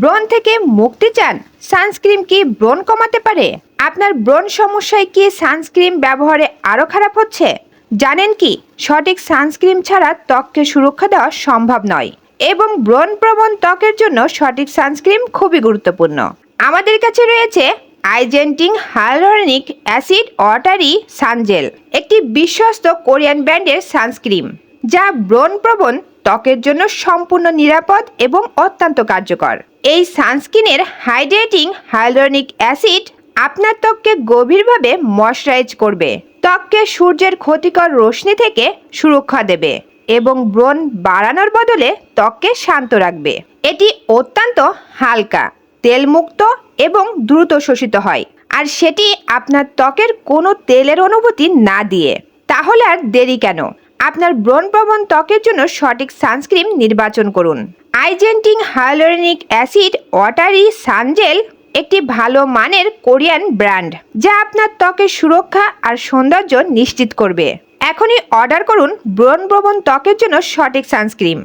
ব্রণ থেকে মুক্তি চান? সানস্ক্রিন কি ব্রণ কমাতে পারে? আপনার ব্রণ সমস্যায় কি সানস্ক্রিন ব্যবহারে আরও খারাপ হচ্ছে? জানেন কি, সঠিক সানস্ক্রিন ছাড়া ত্বককে সুরক্ষা দেওয়া সম্ভব নয় এবং ব্রণ প্রবণ ত্বকের জন্য সঠিক সানস্ক্রিন খুবই গুরুত্বপূর্ণ। আমাদের কাছে রয়েছে আইজেন্টিং hyaluronic acid watery sun gel, একটি বিশ্বস্ত কোরিয়ান ব্র্যান্ডের সানস্ক্রিন যা ব্রণপ্রবণ ত্বকের জন্য সম্পূর্ণ নিরাপদ এবং অত্যন্ত কার্যকর। এই সানস্ক্রিনের হাইড্রেটিং হাইলোরনিক অ্যাসিড আপনার ত্বককে গভীরভাবে ময়শ্চারাইজ করবে। ত্বককে সূর্যের ক্ষতিকর রশ্মি থেকে সুরক্ষা দেবে এবং ব্রণ বাড়ানোর বদলে ত্বককে শান্ত রাখবে। এটি অত্যন্ত হালকা, তেলমুক্ত এবং দ্রুত শোষিত হয় আর সেটি আপনার ত্বকের কোনো তেলের অনুভূতি না দিয়ে। তাহলে আর দেরি কেন? আপনার ব্রণপ্রবণ ত্বকের জন্য সঠিক সানস্ক্রিন নির্বাচন করুন। আইজেন্টিং হাইলোরিনিক অ্যাসিড ওয়াটারি সানজেল একটি ভালো মানের কোরিয়ান ব্র্যান্ড, যা আপনার ত্বকের সুরক্ষা আর সৌন্দর্য নিশ্চিত করবে। এখনই অর্ডার করুন ব্রণপ্রবণ ত্বকের জন্য সঠিক সানস্ক্রিন।